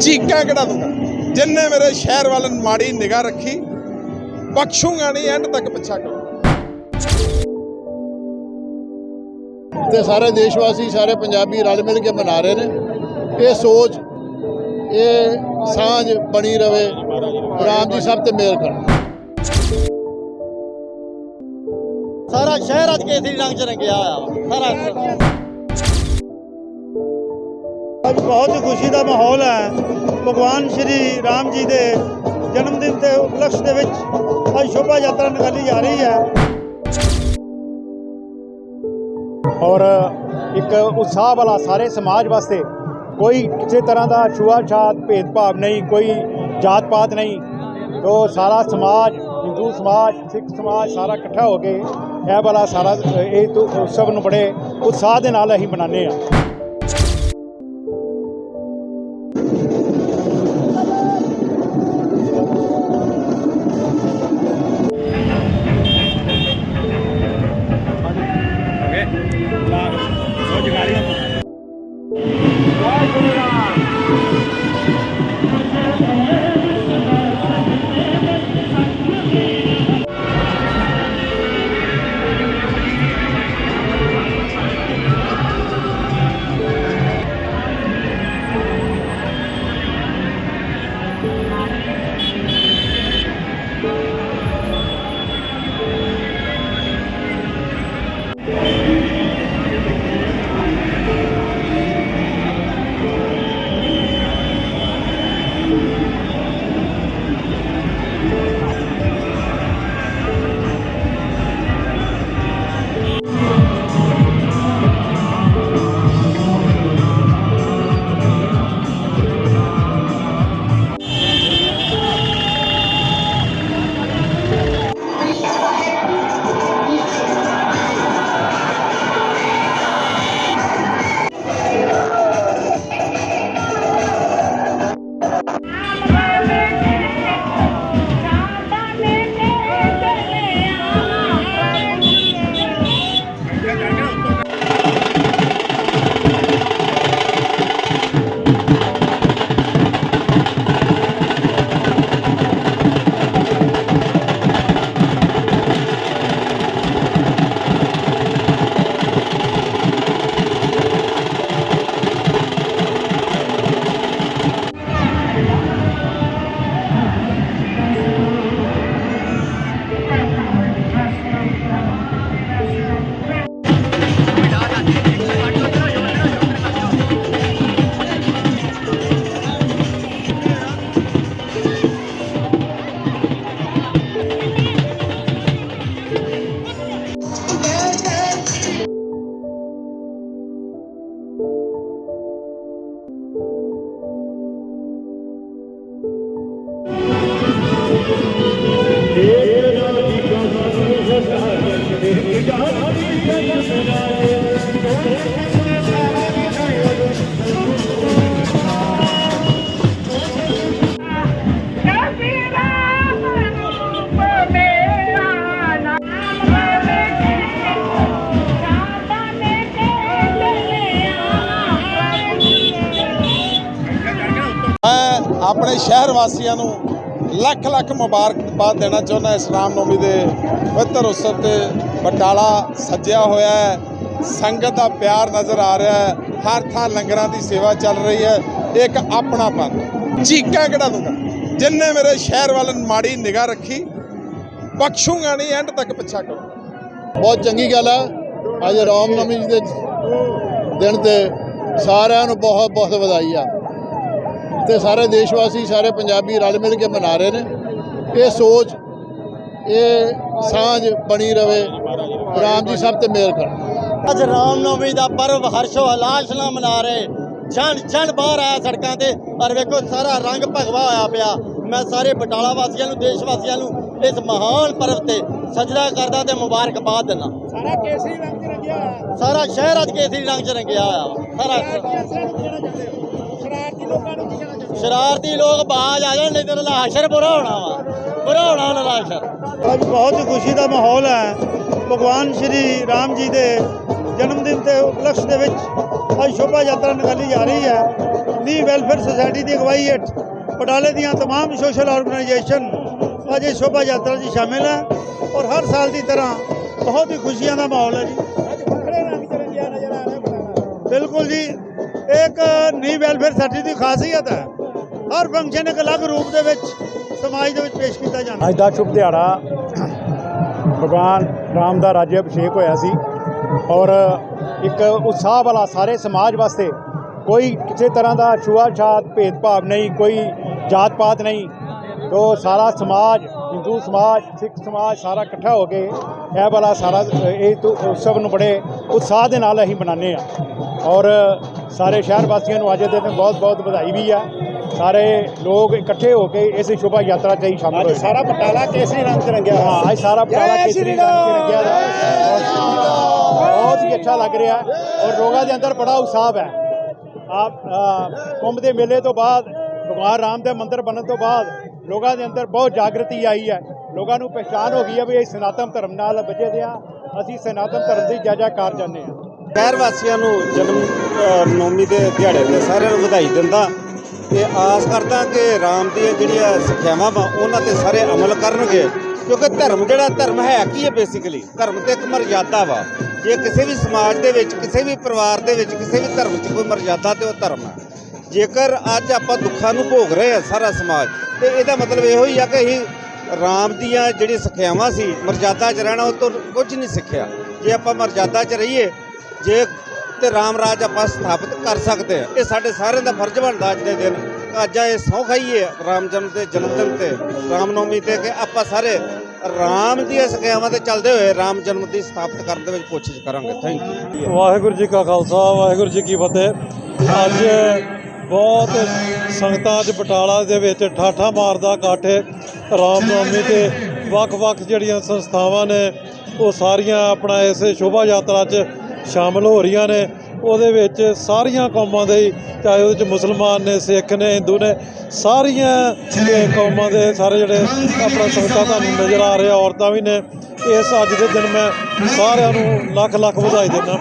ਚੀਕਾਂ ਕਢਾ ਦੂੰਗਾ। ਜਿੰਨੇ ਮੇਰੇ ਸ਼ਹਿਰ ਵੱਲ ਮਾੜੀ ਨਿਗਾਹ ਰੱਖੀ ਬਖਸ਼ੂਗਾ ਨਹੀਂ ਐਂਡ ਤੱਕ ਪਿੱਛਾ ਕਰੂੰ ਤੇ ਸਾਰੇ ਦੇਸ਼ਵਾਸੀ ਸਾਰੇ ਪੰਜਾਬੀ ਰਲ ਮਿਲ ਕੇ ਮਨਾ ਰਹੇ ਨੇ। ਇਹ ਸੋਚ ਇਹ ਸਾਂਝ ਬਣੀ ਰਵੇ। ਰਾਮ ਜੀ ਸਭ ਤੇ ਮਿਹਰ ਕਰਨ। ਸਾਰਾ ਸ਼ਹਿਰ ਅੱਜ ਕੇਸਰੀ ਰੰਗ ਚ ਰੰਗਿਆ ਹੋਇਆ ਸਾਰਾ ਅੱਜ ਬਹੁਤ ਖੁਸ਼ੀ ਦਾ ਮਾਹੌਲ ਹੈ। ਭਗਵਾਨ ਸ਼੍ਰੀ ਰਾਮ ਜੀ ਦੇ ਜਨਮ ਦਿਨ ਦੇ ਉਪਲਕਸ਼ ਦੇ ਵਿੱਚ ਅੱਜ ਸ਼ੋਭਾ ਯਾਤਰਾ ਨਿਕਾਲੀ ਜਾ ਰਹੀ ਹੈ। ਔਰ ਇੱਕ ਉਤਸ਼ਾਹ ਵਾਲਾ ਸਾਰੇ ਸਮਾਜ ਵਾਸਤੇ ਕੋਈ ਕਿਸੇ ਤਰ੍ਹਾਂ ਦਾ ਛੂਆ-ਛਾਤ, ਭੇਦਭਾਵ ਨਹੀਂ, ਕੋਈ ਜਾਤ ਪਾਤ ਨਹੀਂ। ਤੋ ਸਾਰਾ ਸਮਾਜ, ਹਿੰਦੂ ਸਮਾਜ, ਸਿੱਖ ਸਮਾਜ ਸਾਰਾ ਇਕੱਠਾ ਹੋ ਕੇ ਇਹ ਵਾਲਾ ਸਾਰਾ, ਇਹ ਤੋਂ ਉਤਸਵ ਨੂੰ ਬੜੇ ਉਤਸ਼ਾਹ ਦੇ ਨਾਲ ਅਸੀਂ ਮਨਾਉਂਦੇ ਆ Claro, só de garimpo. ਆਪਣੇ ਸ਼ਹਿਰ ਵਾਸੀਆਂ ਨੂੰ ਲੱਖ ਲੱਖ ਮੁਬਾਰਕਬਾਦ ਦੇਣਾ ਚਾਹੁੰਦਾ ਇਸ ਰਾਮਨੌਮੀ ਦੇ ਪਵਿੱਤਰ ਉਤਸਵ ਤੇ ਬਟਾਲਾ ਸੱਜਿਆ ਹੋਇਆ ਹੈ। ਸੰਗਤ ਦਾ ਪਿਆਰ ਨਜ਼ਰ ਆ ਰਿਹਾ ਹੈ। ਹਰ ਥਾਂ ਲੰਗਰਾਂ ਦੀ ਸੇਵਾ ਚੱਲ ਰਹੀ ਹੈ। ਇੱਕ ਆਪਣਾਪਨ ਚੀਕਾਂ ਕਢਾ ਦੂੰਗਾ ਜਿੰਨੇ ਮੇਰੇ ਸ਼ਹਿਰ ਵੱਲ ਮਾੜੀ ਨਿਗਾਹ ਰੱਖੀ, ਬਖਸ਼ੂਗਾ ਨਹੀਂ ਐਂਡ ਤੱਕ ਪਿੱਛਾ ਕਰੂੰ। ਬਹੁਤ ਚੰਗੀ ਗੱਲ ਹੈ ਅੱਜ ਰਾਮ ਨਵਮੀ ਜੀ ਦੇ ਦਿਨ ਤੇ ਸਾਰਿਆਂ ਨੂੰ ਬਹੁਤ ਬਹੁਤ ਵਧਾਈ ਆ। ਤੇ ਸਾਰੇ ਦੇਸ਼ਵਾਸੀ ਸਾਰੇ ਪੰਜਾਬੀ ਰਲ ਮਿਲ ਕੇ ਮਨਾ ਰਹੇ ਨੇ। ਇਹ ਸੋਚ ਇਹ ਸਾਂਝ ਬਣੀ ਰਵੇ। ਰਾਮ ਜੀ ਸਭ ਤੇ ਮਿਹਰ ਕਰਨ ਅੱਜ ਰਾਮ ਨਵਮੀ ਦਾ ਪਰਵ ਹਰਸ਼ੋ ਹਲਾਸ਼ ਨਾਲ ਮਨਾ ਰਹੇ। ਛਣ ਛਣ ਬਾਹਰ ਆਇਆ ਸੜਕਾਂ ਤੇ ਔਰ ਵੇਖੋ ਸਾਰਾ ਰੰਗ ਭਗਵਾ ਹੋਇਆ ਪਿਆ। ਮੈਂ ਸਾਰੇ ਬਟਾਲਾ ਵਾਸੀਆਂ ਨੂੰ ਦੇਸ਼ ਵਾਸੀਆਂ ਨੂੰ ਇਸ ਮਹਾਨ ਪਰਵ ਤੇ ਸਜਦਾ ਕਰਦਾ ਤੇ ਮੁਬਾਰਕਬਾਦ ਦਿੰਦਾ। ਸਾਰਾ ਕੇਸਰੀ ਰੰਗ ਚ ਰੰਗਿਆ ਹੋਇਆ। ਸਾਰਾ ਸ਼ਹਿਰ ਅੱਜ ਕੇਸਰੀ ਰੰਗ ਚ ਰੰਗਿਆ ਹੋਇਆ। ਸਾਰਾ ਸ਼ਰਾਰਤੀ ਲੋਕਾਂ ਨੂੰ ਕੀ ਕਹਿਣਾ ਚਾਹੁੰਦੇ ਸ਼ਰਾਰਤੀ ਲੋਕ ਬਾਜ ਆ ਜਾਣ ਨਹੀਂ ਤੇ ਉਹਨਾਂ ਦਾ ਹਸ਼ਰ ਬੁਰਾ ਹੋਣਾ ਵਾ ਬੁਰਾ ਹੋਣਾ ਉਹਨਾਂ ਦਾ ਹਸ਼ਰ ਅੱਜ ਬਹੁਤ ਹੀ ਖੁਸ਼ੀ ਦਾ ਮਾਹੌਲ ਹੈ ਭਗਵਾਨ ਸ਼੍ਰੀ ਰਾਮ ਜੀ ਦੇ ਜਨਮ ਦਿਨ ਦੇ ਉਪਲਕਸ਼ ਦੇ ਵਿੱਚ ਅੱਜ ਸ਼ੋਭਾ ਯਾਤਰਾ ਨਿਕਾਲੀ ਜਾ ਰਹੀ ਹੈ ਨੀ ਵੈਲਫੇਅਰ ਸੁਸਾਇਟੀ ਦੀ ਅਗਵਾਈ ਹੇਠ ਬਟਾਲੇ ਦੀਆਂ तमाम ਸੋਸ਼ਲ ਆਰਗੇਨਾਈਜੇਸ਼ਨ ਅੱਜ ਇਸ ਸ਼ੋਭਾ ਯਾਤਰਾ 'ਚ ਸ਼ਾਮਿਲ ਹੈ ਔਰ ਹਰ ਸਾਲ ਦੀ ਤਰ੍ਹਾਂ ਬਹੁਤ ਹੀ ਖੁਸ਼ੀਆਂ ਦਾ ਮਾਹੌਲ ਹੈ ਜੀ ਬਿਲਕੁਲ ਜੀ ਇੱਕ ਨੀ ਵੈਲਫੇਅਰ ਸੁਸਾਇਟੀ ਦੀ ਖਾਸੀਅਤ ਹੈ। ਹਰ ਫੰਕਸ਼ਨ ਇੱਕ ਅਲੱਗ ਰੂਪ ਦੇ ਵਿੱਚ ਸਮਾਜ ਦੇ ਵਿੱਚ ਪੇਸ਼ ਕੀਤਾ ਜਾਂਦਾ ਅੱਜ ਦਾ ਸ਼ੁਭ ਦਿਹਾੜਾ ਭਗਵਾਨ ਰਾਮ ਦਾ ਰਾਜ ਅਭਿਸ਼ੇਕ ਹੋਇਆ ਸੀ ਔਰ ਇੱਕ ਉਤਸ਼ਾਹ ਵਾਲਾ ਸਾਰੇ ਸਮਾਜ ਵਾਸਤੇ ਕੋਈ ਕਿਸੇ ਤਰ੍ਹਾਂ ਦਾ ਛੂਆ-ਛਾਤ, ਭੇਦਭਾਵ ਨਹੀਂ, ਕੋਈ ਜਾਤ ਪਾਤ ਨਹੀਂ, ਤੋ ਸਾਰਾ ਸਮਾਜ, ਹਿੰਦੂ ਸਮਾਜ, ਸਿੱਖ ਸਮਾਜ ਸਾਰਾ ਇਕੱਠਾ ਹੋ ਕੇ ਇਹ ਵਾਲਾ ਸਾਰਾ, ਇਹ ਉਤਸਵ ਨੂੰ ਬੜੇ ਉਤਸ਼ਾਹ ਦੇ ਨਾਲ ਅਸੀਂ ਮਨਾਉਂਦੇ ਆ ਔਰ ਸਾਰੇ ਸ਼ਹਿਰ ਵਾਸੀਆਂ ਨੂੰ ਅੱਜ ਦੇ ਦਿਨ ਬਹੁਤ ਬਹੁਤ ਵਧਾਈ ਵੀ ਆ। ਸਾਰੇ ਲੋਕ ਇਕੱਠੇ ਹੋ ਕੇ ਇਸ ਸ਼ੋਭਾ ਯਾਤਰਾ 'ਚ ਹੀ ਸ਼ਾਮਲ ਹੋਏ ਸਾਰਾ ਬਟਾਲਾ ਕੇਸਰੀ ਰੰਗ 'ਚ ਰੰਗਿਆ ਹਾਂ ਅੱਜ ਸਾਰਾ ਬਟਾਲਾ ਕੇਸਰੀ ਰੰਗ 'ਚ ਰੰਗਿਆ ਦਾ ਬਹੁਤ ਹੀ ਅੱਛਾ ਲੱਗ ਰਿਹਾ। ਔਰ ਲੋਕਾਂ ਦੇ ਅੰਦਰ ਬੜਾ ਉਤਸ਼ਾਹ ਹੈ। ਆਪ ਕੁੰਭ ਦੇ ਮੇਲੇ ਤੋਂ ਬਾਅਦ ਭਗਵਾਨ ਰਾਮ ਦੇ ਮੰਦਿਰ ਬਣਨ ਤੋਂ ਬਾਅਦ ਲੋਕਾਂ ਦੇ ਅੰਦਰ ਬਹੁਤ ਜਾਗਰਤੀ ਆਈ ਹੈ। ਲੋਕਾਂ ਨੂੰ ਪਛਾਣ ਹੋ ਗਈ ਹੈ ਵੀ ਇਹ ਸਨਾਤਨ ਧਰਮ ਨਾਲ ਵਜੇ ਦੇ ਆ। ਅਸੀਂ ਸਨਾਤਨ ਧਰਮ ਦੀ ਜੈ ਜੈਕਾਰ ਚਾਹੁੰਦੇ ਹਾਂ। ਸ਼ਹਿਰ ਵਾਸੀਆਂ ਨੂੰ ਜਨਮ ਨੌਮੀ ਦੇ ਦਿਹਾੜੇ ਤੇ ਸਾਰਿਆਂ ਨੂੰ ਵਧਾਈ ਦਿੰਦਾ। ਤੇ ਆਸ ਕਰਦਾ ਕਿ ਰਾਮ ਦੀਆਂ ਜਿਹੜੀਆਂ ਸਿੱਖਿਆਵਾਂ ਵਾ, ਉਹਨਾਂ ਤੇ ਸਾਰੇ ਅਮਲ ਕਰਨਗੇ। ਕਿਉਂਕਿ ਧਰਮ ਜਿਹੜਾ, ਧਰਮ ਹੈ ਕੀ ਹੈ ਬੇਸਿਕਲੀ ਧਰਮ ਤੇ ਇੱਕ ਮਰਜ਼ਾਦਾ ਵਾ। ਜੇ ਕਿਸੇ ਵੀ ਸਮਾਜ ਦੇ ਵਿੱਚ, ਕਿਸੇ ਵੀ ਪਰਿਵਾਰ ਦੇ ਵਿੱਚ, ਕਿਸੇ ਵੀ ਧਰਮ 'ਚ ਕੋਈ ਮਰਜ਼ਾਦਾ ਤੇ ਉਹ ਧਰਮ ਹੈ ਜੇਕਰ ਅੱਜ ਆਪਾਂ ਦੁੱਖਾਂ ਨੂੰ ਭੋਗ ਰਹੇ ਆ ਸਾਰਾ ਸਮਾਜ, ਤੇ ਇਹਦਾ ਮਤਲਬ ਇਹੋ ਹੀ ਆ ਕਿ ਅਸੀਂ ਰਾਮ ਦੀਆਂ ਜਿਹੜੀ ਸਿੱਖਿਆਵਾਂ ਸੀ, ਮਰਜ਼ਾਦਾ 'ਚ ਰਹਿਣਾ, ਉਹ ਤੋਂ ਕੁਝ ਨਹੀਂ ਸਿੱਖਿਆ। ਜੇ ਆਪਾਂ ਮਰਜ਼ਾਦਾ 'ਚ ਰਹੀਏ ਜੇ ਤੇ ਰਾਮ ਰਾਜ ਆਪਾਂ ਸਥਾਪਿਤ ਕਰ ਸਕਦੇ ਆ ਇਹ ਸਾਡੇ ਸਾਰਿਆਂ ਦਾ ਫਰਜ਼ ਬਣਦਾ ਅੱਜ ਦੇ ਦਿਨ। ਅੱਜ ਇਹ ਸਹੁੰ ਖਾਈਏ ਰਾਮ ਜਨਮ ਦੇ ਜਨਮ ਦਿਨ ਤੇ ਰਾਮ ਨੌਮੀ ਤੇ ਕਿ ਆਪਾਂ ਸਾਰੇ ਰਾਮ ਦੀਆਂ ਸਿੱਖਿਆਵਾਂ ਤੇ ਚੱਲਦੇ ਹੋਏ ਰਾਮ ਜਨਮ ਦੀ ਸਥਾਪਿਤ ਕਰਨ ਦੇ ਵਿੱਚ ਕੋਸ਼ਿਸ਼ ਕਰਾਂਗੇ। ਥੈਂਕ ਯੂ ਵਾਹਿਗੁਰੂ ਜੀ ਕਾ ਖਾਲਸਾ, ਵਾਹਿਗੁਰੂ ਜੀ ਕੀ ਫਤਿਹ। ਅੱਜ ਬਹੁਤ ਸੰਗਤਾਂ ਅੱਜ ਬਟਾਲਾ ਦੇ ਵਿੱਚ ਠਾਠਾ ਮਾਰਦਾ ਇਕੱਠ ਰਾਮ ਨੌਮੀ ਤੇ ਵੱਖ-ਵੱਖ ਜਿਹੜੀਆਂ ਸੰਸਥਾਵਾਂ ਨੇ, ਉਹ ਸਾਰੀਆਂ ਆਪਣਾ ਇਸ ਸ਼ੋਭਾ ਯਾਤਰਾ 'ਚ ਸ਼ਾਮਲ ਹੋ ਰਹੀਆਂ ਨੇ। ਉਹਦੇ ਵਿੱਚ ਸਾਰੀਆਂ ਕੌਮਾਂ ਦੇ ਹੀ, ਚਾਹੇ ਉਹਦੇ 'ਚ ਮੁਸਲਮਾਨ ਨੇ ਸਿੱਖ ਨੇ ਹਿੰਦੂ ਨੇ ਸਾਰੀਆਂ ਕੌਮਾਂ ਦੇ ਸਾਰੇ ਜਿਹੜੇ ਆਪਣਾ ਸੰਗਤਾਂ ਤੁਹਾਨੂੰ ਨਜ਼ਰ ਆ ਰਿਹਾ ਔਰਤਾਂ ਵੀ ਨੇ। ਇਸ ਅੱਜ ਦੇ ਦਿਨ ਮੈਂ ਸਾਰਿਆਂ ਨੂੰ ਲੱਖ ਲੱਖ ਵਧਾਈ ਦਿੰਦਾ।